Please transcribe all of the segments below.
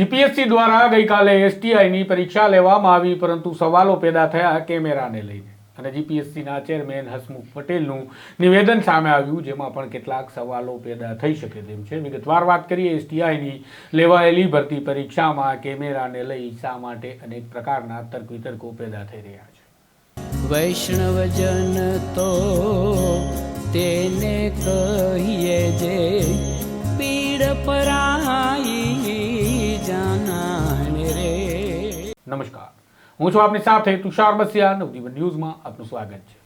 GPSC દ્વારા ગઈકાલે એસટીઆઈની પરીક્ષા લેવામાં આવી, પરંતુ સવાલો પેદા થયા કેમેરાને લઈને. અને જીપીએસસીના ચેરમેન હસમુખ પટેલનું નિવેદન સામે આવ્યું, જેમાં પણ કેટલાક સવાલો પેદા થઈ શકે તેમ છે. વિગતવાર વાત કરીએ એસટીઆઈની લેવાયેલી ભરતી પરીક્ષામાં કેમેરાને લઈ શા માટે અનેક પ્રકારના તર્ક વિતર્કો પેદા થઈ રહ્યા છે. વૈષ્ણવજન તો તેને કહીએ જે પીડ પરાઈ નમસ્કાર. હું છું આપની સાથે તુષાર બસિયા. નવજીવન ન્યૂઝમાં આપનું સ્વાગત છે.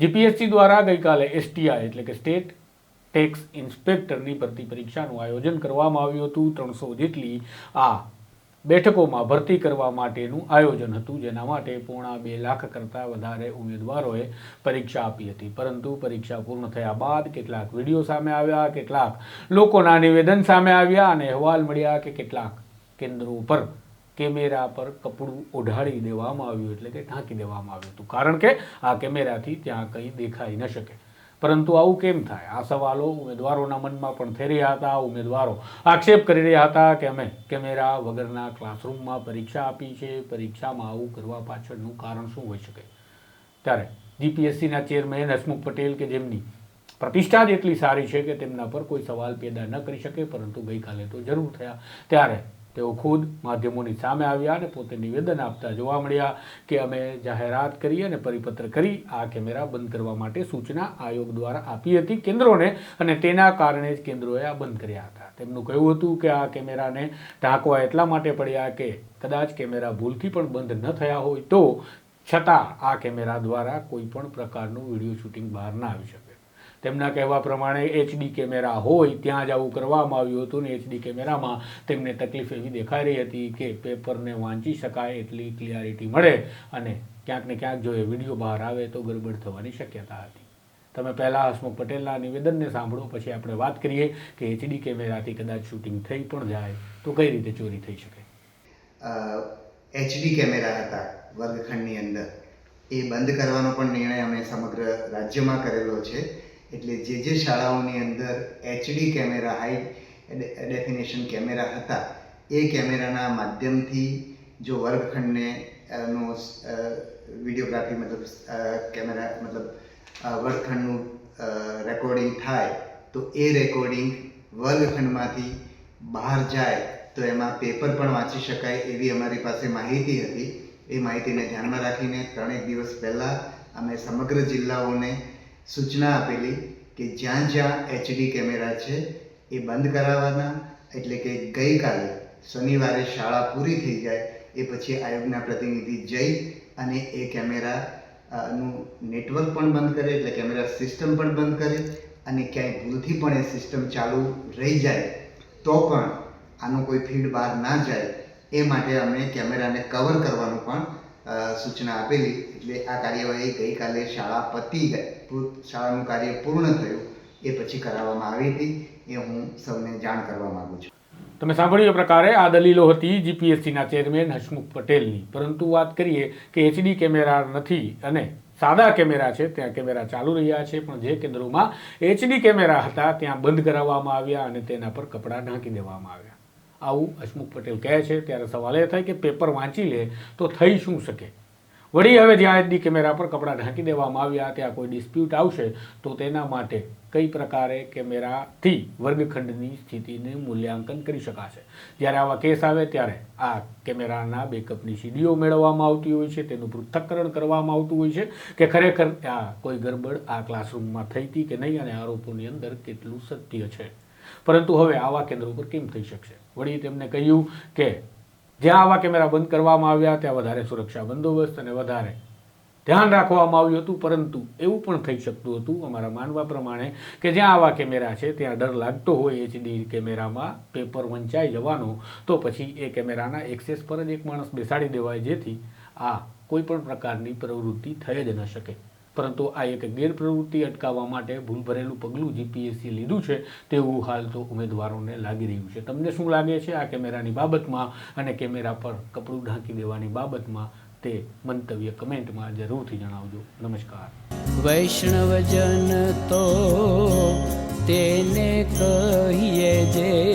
જીપીએસસી દ્વારા ગઈકાલે એસટીઆઈ એટલે કે સ્ટેટ ટેક્સ ઇન્સ્પેક્ટરની ભરતી પરીક્ષાનું આયોજન કરવામાં આવ્યું હતું. ત્રણસો જેટલી આ બેઠકોમાં ભરતી કરવા માટેનું આયોજન હતું. જેના માટે પોણા બે લાખ કરતાં વધારે ઉમેદવારોએ પરીક્ષા આપી હતી. પરંતુ પરીક્ષા પૂર્ણ થયા બાદ કેટલાક વીડિયો સામે આવ્યા, કેટલાક લોકોના નિવેદન સામે આવ્યા અને અહેવાલ મળ્યા કે કેટલાક કેન્દ્રો પર કેમેરા પર કપડું ઓઢાડી દેવામાં આવ્યું, એટલે કે ઢાંકી દેવામાં આવ્યું હતું. કારણ કે આ કેમેરાથી ત્યાં કંઈ દેખાઈ ન શકે. પરંતુ આવું કેમ થાય? આ સવાલો ઉમેદવારોના મનમાં પણ થઈ રહ્યા હતા, ઉમેદવારો આક્ષેપ કરી રહ્યા હતા કે અમે કેમેરા વગરના ક્લાસરૂમમાં પરીક્ષા આપી છે, પરીક્ષામાં આવું કરવા પાછળનું કારણ શું હોઈ શકે? ત્યારે જીપીએસસીના ચેરમેન હસમુખ પટેલ કે જેમની પ્રતિષ્ઠા જ એટલી સારી છે કે તેમના પર કોઈ સવાલ પેદા ન કરી શકે, પરંતુ ગઈકાલે તો જરૂર થયા. ત્યારે તેઓ ખુદ માધ્યમોની સામે આવ્યા અને પોતે નિવેદન આપતા જોવા મળ્યા કે અમે જાહેરાત કરી અને પરિપત્ર કરી આ કેમેરા બંધ કરવા માટે સૂચના આયોગ દ્વારા આપી હતી કેન્દ્રોને અને તેના કારણે જ કેન્દ્રોએ આ બંધ કર્યા હતા. તેમનું કહેવું હતું કે આ કેમેરાને ઢાંકવા એટલા માટે પડ્યા કે કદાચ કેમેરા ભૂલથી પણ બંધ ન થયા હોય તો છતાં આ કેમેરા દ્વારા કોઈ પણ પ્રકારનું વીડિયો શૂટિંગ બહાર ના આવી શકે. તેમના કહેવા પ્રમાણે એચડી કેમેરા હોય, ત્યાં જ આવું કરવામાં આવ્યું હતું ને એચડી કેમેરામાં તેમને તકલીફ એવી દેખાઈ રહી હતી કે પેપરને વાંચી શકાય એટલી ક્લિયરિટી મળે અને ક્યાંક ને ક્યાંક જો એ વીડિયો બહાર આવે તો ગડબડ થવાની શક્યતા હતી. તમે પહેલાં હસમુખ પટેલના નિવેદનને સાંભળો, પછી આપણે વાત કરીએ કે એચડી કેમેરાથી કદાચ શૂટિંગ થઈ પણ જાય તો કઈ રીતે ચોરી થઈ શકે? એચડી કેમેરા હતા વર્ગખંડની અંદર. એ બંધ કરવાનો પણ નિર્ણય અમે સમગ્ર રાજ્યમાં કરેલો છે. એટલે જે જે શાળાઓની અંદર HD camera high definition camera હતા, એ કેમેરાના માધ્યમથી જો વર્ગખંડને નો વિડીયોગ્રાફી મતલબ કેમેરા મતલબ વર્ગખંડનું રેકોર્ડિંગ થાય, તો એ રેકોર્ડિંગ વર્ગખંડમાંથી બહાર જાય, તો એમાં પેપર પણ વાંચી શકાય એવી અમારી પાસે માહિતી હતી. એ માહિતીને ધ્યાનમાં રાખીને ત્રણેક દિવસ પહેલાં અમે સમગ્ર જિલ્લાઓને સૂચના આપેલી કે જ્યાં જ્યાં એચડી કેમેરા છે એ બંધ કરાવવાના, એટલે કે ગઈકાલે શનિવારે શાળા પૂરી થઈ જાય, એ પછી આયોગના પ્રતિનિધિ જઈ અને એ કેમેરા નું નેટવર્ક પણ બંધ કરે, એટલે કેમેરા સિસ્ટમ પણ બંધ કરે અને ક્યાંય ભૂલથી પણ એ સિસ્ટમ ચાલુ રહી જાય, તો પણ આનો કોઈ ફીડ બહાર ના જાય, એ માટે અમે કેમેરાને કવર કરવાનું પણ સૂચના આપેલી. એટલે આ કાર્યવાહી ગઈકાલે શાળા પતી શાળાનું કાર્ય પૂર્ણ થયું, એ પછી કરાવવામાં આવી હતી. એ હું સૌને જાણ કરવા માગું છું. તમે સાંભળ્યું એ પ્રકારે આ દલીલો હતી જીપીએસસીના ચેરમેન હસમુખ પટેલની. પરંતુ વાત કરીએ કે એચડી કેમેરા નથી અને સાદા કેમેરા છે, ત્યાં કેમેરા ચાલુ રહ્યા છે, પણ જે કેન્દ્રોમાં એચડી કેમેરા હતા, ત્યાં બંધ કરાવવામાં આવ્યા અને તેના પર કપડાં ઢાંકી દેવામાં આવ્યા. આવું હસમુખ પટેલ કહે છે, ત્યારે સવાલ એ થાય કે પેપર વાંચી લે તો થઈ શું શકે? વળી હવે જ્યાં એચડી કેમેરા પર કપડાં ઢાંકી દેવામાં આવ્યા, ત્યાં કોઈ ડિસ્પ્યુટ આવશે, તો તેના માટે કઈ પ્રકારે કેમેરાથી વર્ગખંડની સ્થિતિનું મૂલ્યાંકન કરી શકાશે? જ્યારે આવા કેસ આવે, ત્યારે આ કેમેરાના બેકઅપની સીડીઓ મેળવવામાં આવતી હોય છે, તેનું પૃથ્થકરણ કરવામાં આવતું હોય છે, કે ખરેખર આ કોઈ ગરબડ આ ક્લાસરૂમમાં થઈ હતી કે નહીં, અને આરોપોની અંદર કેટલું સત્ય છે? પરંતુ હવે આવા કેન્દ્રો ઉપર કેમ થઈ શકશે? વળી તેમને કહ્યું કે, જ્યાં આવા કેમેરા બંધ કરવામાં આવ્યા, ત્યાં વધારે સુરક્ષા બંદોબસ્ત અને વધારે ધ્યાન રાખવામાં આવ્યું હતું, પરંતુ એવું પણ થઈ શકતું હતું અમારા માનવા પ્રમાણે કે જ્યાં આવા કેમેરા છે, ત્યાં ડર લાગતો હોય એચડી કેમેરામાં પેપર વંચાઈ જવાનો, તો પછી એ કેમેરાના એક્સેસ પર જ એક માણસ બેસાડી દેવાય, જેથી આ કોઈ પણ પ્રકારની પ્રવૃત્તિ થઈ જ ન શકે. પરંતુ આ એક ગેરપ્રવૃત્તિ અટકાવવા માટે ભૂલભરેલું પગલું જીપીએસસી લીધું છે તેવું હાલ તો ઉમેદવારોને લાગી રહ્યું છે. તમને શું લાગે છે આ કેમેરાની બાબતમાં અને કેમેરા પર કપડું ઢાંકી દેવાની બાબતમાં તે મંતવ્ય કમેન્ટમાં જરૂરથી જણાવજો. નમસ્કાર. વૈષ્ણવજન તો તેને કહીએ જે